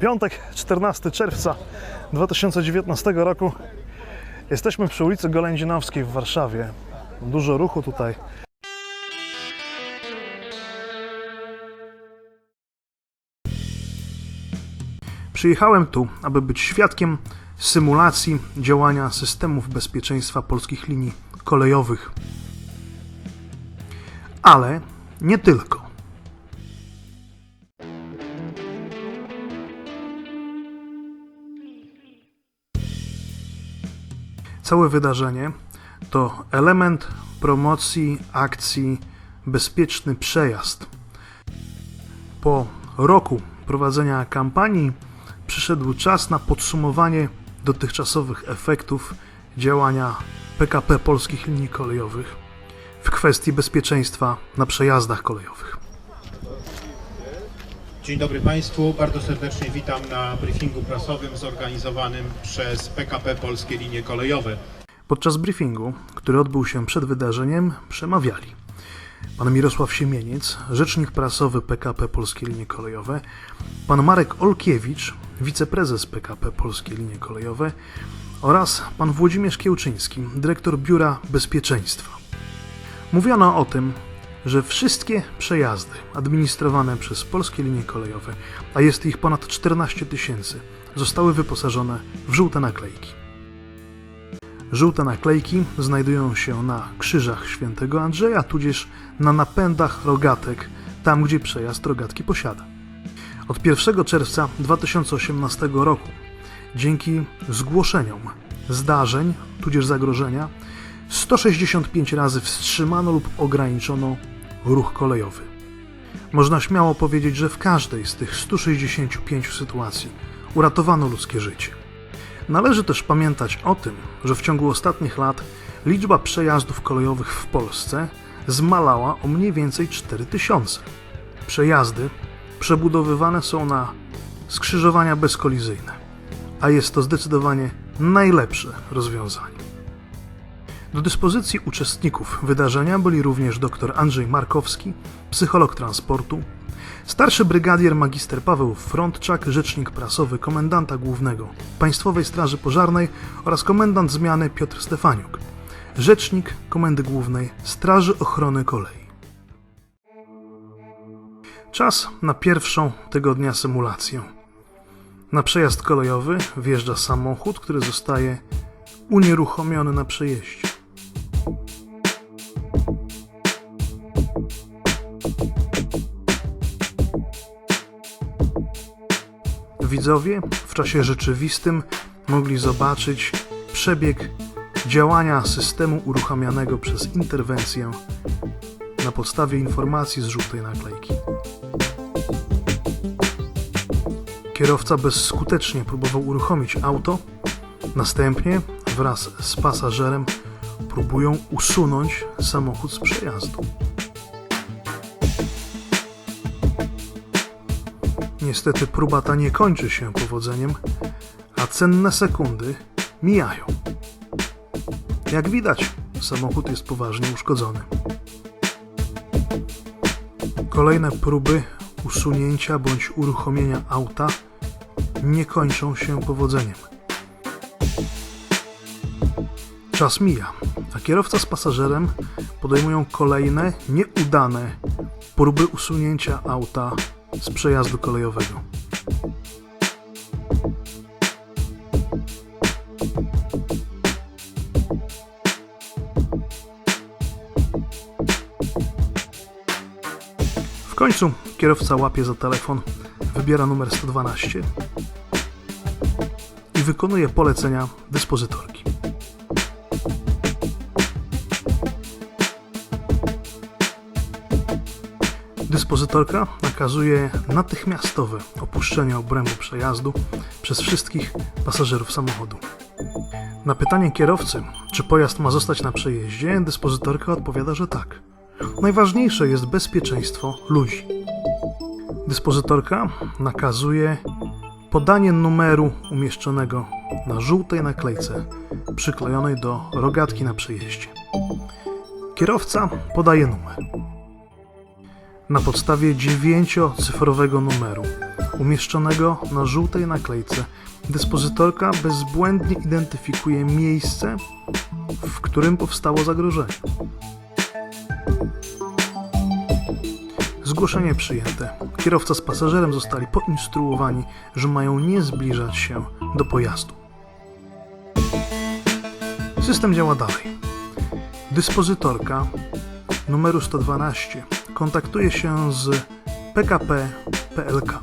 Piątek, 14 czerwca 2019 roku. Jesteśmy przy ulicy Golędzinowskiej w Warszawie. Dużo ruchu tutaj. Przyjechałem tu, aby być świadkiem symulacji działania systemów bezpieczeństwa polskich linii kolejowych. Ale nie tylko. Całe wydarzenie to element promocji akcji Bezpieczny Przejazd. Po roku prowadzenia kampanii przyszedł czas na podsumowanie dotychczasowych efektów działania PKP polskich linii kolejowych w kwestii bezpieczeństwa na przejazdach kolejowych. Dzień dobry Państwu, bardzo serdecznie witam na briefingu prasowym zorganizowanym przez PKP Polskie Linie Kolejowe. Podczas briefingu, który odbył się przed wydarzeniem, przemawiali pan Mirosław Siemieniec, rzecznik prasowy PKP Polskie Linie Kolejowe, pan Marek Olkiewicz, wiceprezes PKP Polskie Linie Kolejowe oraz pan Włodzimierz Kiełczyński, dyrektor Biura Bezpieczeństwa. Mówiono o tym, że wszystkie przejazdy administrowane przez polskie linie kolejowe, a jest ich ponad 14 tysięcy, zostały wyposażone w żółte naklejki. Żółte naklejki znajdują się na krzyżach świętego Andrzeja, tudzież na napędach rogatek, tam gdzie przejazd rogatki posiada. Od 1 czerwca 2018 roku, dzięki zgłoszeniom zdarzeń, tudzież zagrożenia, 165 razy wstrzymano lub ograniczono ruch kolejowy. Można śmiało powiedzieć, że w każdej z tych 165 sytuacji uratowano ludzkie życie. Należy też pamiętać o tym, że w ciągu ostatnich lat liczba przejazdów kolejowych w Polsce zmalała o mniej więcej 4000. Przejazdy przebudowywane są na skrzyżowania bezkolizyjne, a jest to zdecydowanie najlepsze rozwiązanie. Do dyspozycji uczestników wydarzenia byli również dr Andrzej Markowski, psycholog transportu, starszy brygadier magister Paweł Frontczak, rzecznik prasowy komendanta głównego Państwowej Straży Pożarnej oraz komendant zmiany Piotr Stefaniuk, rzecznik Komendy Głównej Straży Ochrony Kolei. Czas na pierwszą tego dnia symulację. Na przejazd kolejowy wjeżdża samochód, który zostaje unieruchomiony na przejeździe. Widzowie w czasie rzeczywistym mogli zobaczyć przebieg działania systemu uruchamianego przez interwencję na podstawie informacji z żółtej naklejki. Kierowca bezskutecznie próbował uruchomić auto, następnie wraz z pasażerem próbują usunąć samochód z przejazdu. Niestety próba ta nie kończy się powodzeniem, a cenne sekundy mijają. Jak widać, samochód jest poważnie uszkodzony. Kolejne próby usunięcia bądź uruchomienia auta nie kończą się powodzeniem. Czas mija, a kierowca z pasażerem podejmują kolejne nieudane próby usunięcia auta z przejazdu kolejowego. W końcu kierowca łapie za telefon, wybiera numer 112 i wykonuje polecenia dyspozytorki. Dyspozytorka nakazuje natychmiastowe opuszczenie obrębu przejazdu przez wszystkich pasażerów samochodu. Na pytanie kierowcy, czy pojazd ma zostać na przejeździe, dyspozytorka odpowiada, że tak. Najważniejsze jest bezpieczeństwo ludzi. Dyspozytorka nakazuje podanie numeru umieszczonego na żółtej naklejce przyklejonej do rogatki na przejeździe. Kierowca podaje numer. Na podstawie dziewięciocyfrowego numeru umieszczonego na żółtej naklejce. Dyspozytorka bezbłędnie identyfikuje miejsce, w którym powstało zagrożenie. Zgłoszenie przyjęte. Kierowca z pasażerem zostali poinstruowani, że mają nie zbliżać się do pojazdu. System działa dalej. Dyspozytorka numeru 112 kontaktuje się z PKP PLK.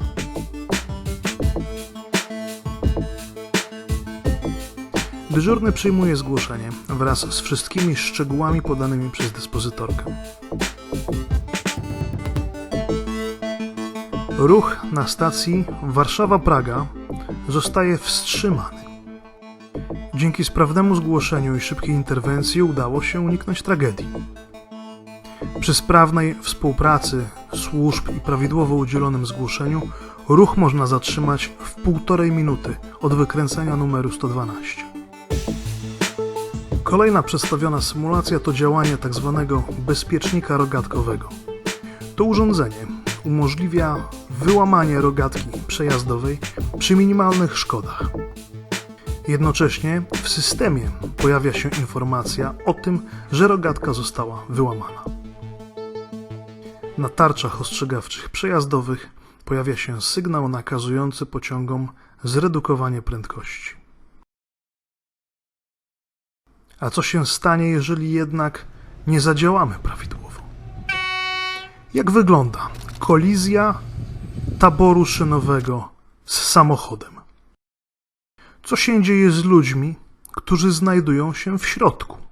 Dyżurny przyjmuje zgłoszenie wraz z wszystkimi szczegółami podanymi przez dyspozytorkę. Ruch na stacji Warszawa-Praga zostaje wstrzymany. Dzięki sprawnemu zgłoszeniu i szybkiej interwencji udało się uniknąć tragedii. Przy sprawnej współpracy służb i prawidłowo udzielonym zgłoszeniu ruch można zatrzymać w półtorej minuty od wykręcenia numeru 112. Kolejna przedstawiona symulacja to działanie tzw. bezpiecznika rogatkowego. To urządzenie umożliwia wyłamanie rogatki przejazdowej przy minimalnych szkodach. Jednocześnie w systemie pojawia się informacja o tym, że rogatka została wyłamana. Na tarczach ostrzegawczych przejazdowych pojawia się sygnał nakazujący pociągom zredukowanie prędkości. A co się stanie, jeżeli jednak nie zadziałamy prawidłowo? Jak wygląda kolizja taboru szynowego z samochodem? Co się dzieje z ludźmi, którzy znajdują się w środku?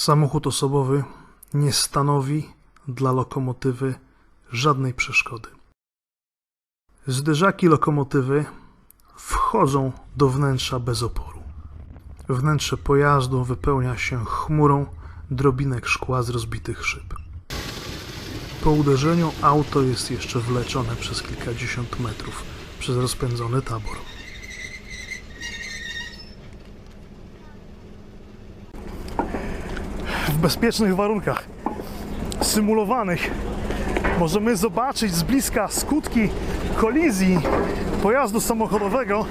Samochód osobowy nie stanowi dla lokomotywy żadnej przeszkody. Zderzaki lokomotywy wchodzą do wnętrza bez oporu. Wnętrze pojazdu wypełnia się chmurą drobinek szkła z rozbitych szyb. Po uderzeniu auto jest jeszcze wleczone przez kilkadziesiąt metrów przez rozpędzony tabor. Bezpiecznych warunkach, symulowanych, możemy zobaczyć z bliska skutki kolizji pojazdu samochodowego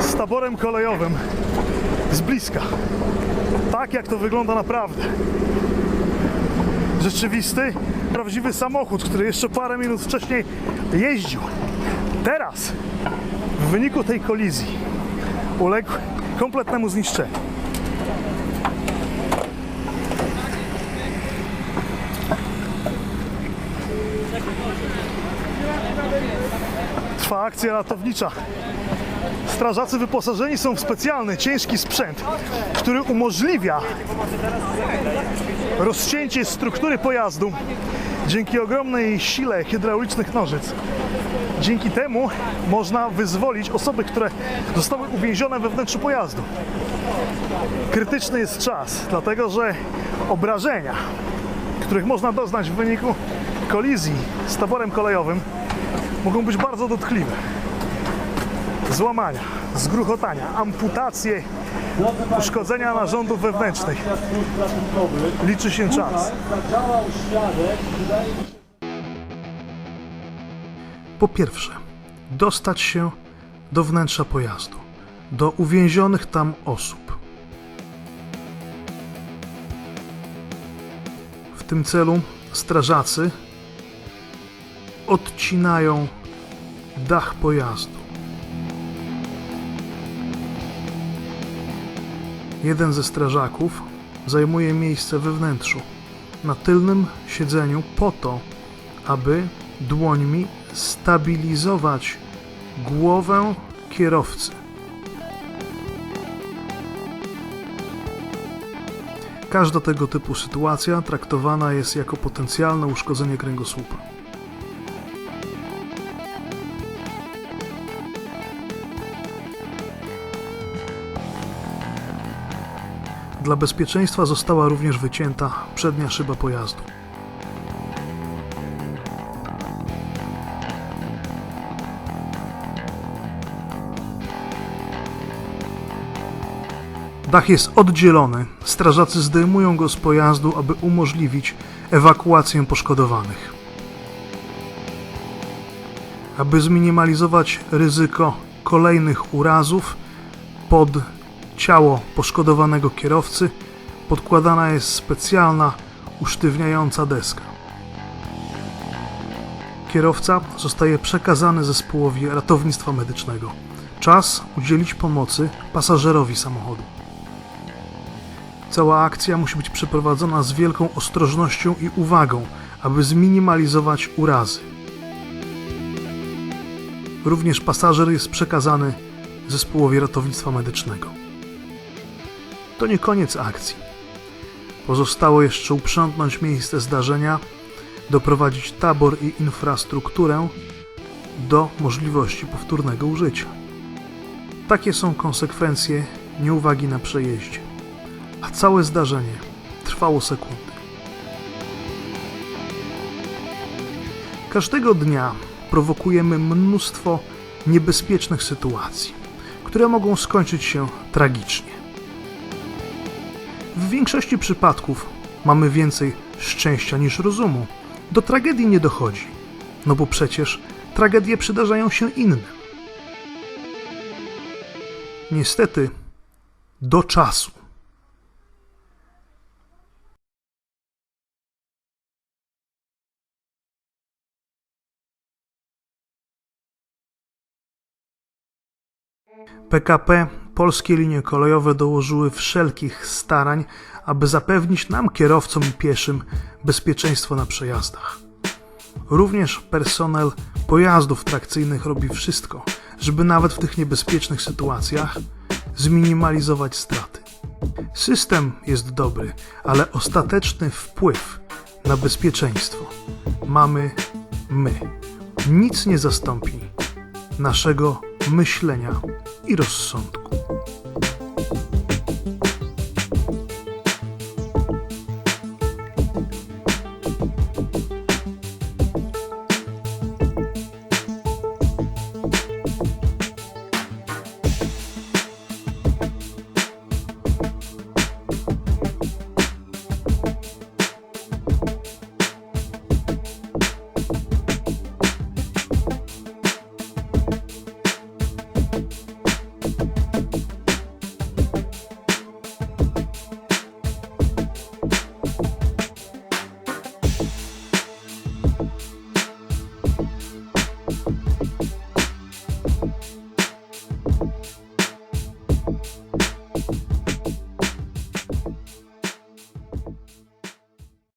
z taborem kolejowym. Z bliska. Tak jak to wygląda naprawdę rzeczywisty, prawdziwy samochód, który jeszcze parę minut wcześniej jeździł. Teraz, w wyniku tej kolizji, uległ kompletnemu zniszczeniu. Akcja ratownicza. Strażacy wyposażeni są w specjalny, ciężki sprzęt, który umożliwia rozcięcie struktury pojazdu dzięki ogromnej sile hydraulicznych nożyc. Dzięki temu można wyzwolić osoby, które zostały uwięzione we wnętrzu pojazdu. Krytyczny jest czas, dlatego że obrażenia, których można doznać w wyniku kolizji z taborem kolejowym, mogą być bardzo dotkliwe. Złamania, zgruchotania, amputacje, uszkodzenia narządów wewnętrznych. Liczy się czas. Po pierwsze, dostać się do wnętrza pojazdu, do uwięzionych tam osób. W tym celu strażacy odcinają dach pojazdu. Jeden ze strażaków zajmuje miejsce we wnętrzu, na tylnym siedzeniu, po to, aby dłońmi stabilizować głowę kierowcy. Każda tego typu sytuacja traktowana jest jako potencjalne uszkodzenie kręgosłupa. Dla bezpieczeństwa została również wycięta przednia szyba pojazdu. Dach jest oddzielony. Strażacy zdejmują go z pojazdu, aby umożliwić ewakuację poszkodowanych. Aby zminimalizować ryzyko kolejnych urazów, pod ciało poszkodowanego kierowcy podkładana jest specjalna, usztywniająca deska. Kierowca zostaje przekazany zespołowi ratownictwa medycznego. Czas udzielić pomocy pasażerowi samochodu. Cała akcja musi być przeprowadzona z wielką ostrożnością i uwagą, aby zminimalizować urazy. Również pasażer jest przekazany zespołowi ratownictwa medycznego. To nie koniec akcji. Pozostało jeszcze uprzątnąć miejsce zdarzenia, doprowadzić tabor i infrastrukturę do możliwości powtórnego użycia. Takie są konsekwencje nieuwagi na przejeździe, a całe zdarzenie trwało sekundy. Każdego dnia prowokujemy mnóstwo niebezpiecznych sytuacji, które mogą skończyć się tragicznie. W większości przypadków mamy więcej szczęścia niż rozumu. Do tragedii nie dochodzi, no bo przecież tragedie przydarzają się innym. Niestety, do czasu. PKP Polskie Linie Kolejowe dołożyły wszelkich starań, aby zapewnić nam, kierowcom i pieszym, bezpieczeństwo na przejazdach. Również personel pojazdów trakcyjnych robi wszystko, żeby nawet w tych niebezpiecznych sytuacjach zminimalizować straty. System jest dobry, ale ostateczny wpływ na bezpieczeństwo mamy my. Nic nie zastąpi naszego myślenia i rozsądku.